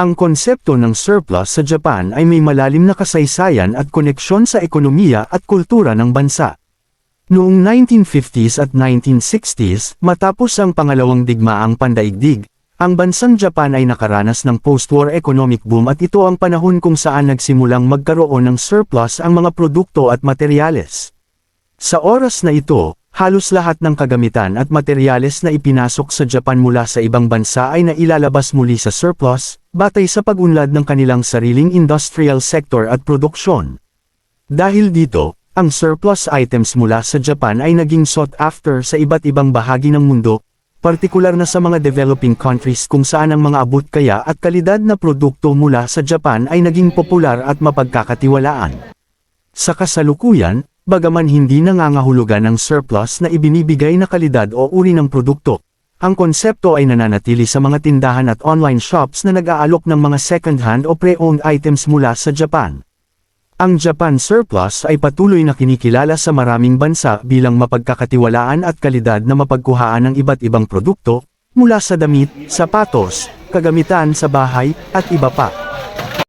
Ang konsepto ng surplus sa Japan ay may malalim na kasaysayan at koneksyon sa ekonomiya at kultura ng bansa. Noong 1950s at 1960s, matapos ang pangalawang digmaang pandaigdig, ang bansang Japan ay nakaranas ng post-war economic boom at ito ang panahon kung saan nagsimulang magkaroon ng surplus ang mga produkto at materyales. Sa oras na ito, halos lahat ng kagamitan at materyales na ipinasok sa Japan mula sa ibang bansa ay nailalabas muli sa surplus, batay sa pag-unlad ng kanilang sariling industrial sector at produksyon. Dahil dito, ang surplus items mula sa Japan ay naging sought after sa iba't ibang bahagi ng mundo, partikular na sa mga developing countries kung saan ang mga abot kaya at kalidad na produkto mula sa Japan ay naging popular at mapagkakatiwalaan. Sa kasalukuyan, bagaman hindi nangangahulugan ng surplus na ibinibigay na kalidad o uri ng produkto, ang konsepto ay nananatili sa mga tindahan at online shops na nag-aalok ng mga second-hand o pre-owned items mula sa Japan. Ang Japan surplus ay patuloy na kinikilala sa maraming bansa bilang mapagkakatiwalaan at kalidad na mapagkuhaan ng iba't ibang produkto, mula sa damit, sapatos, kagamitan sa bahay, at iba pa.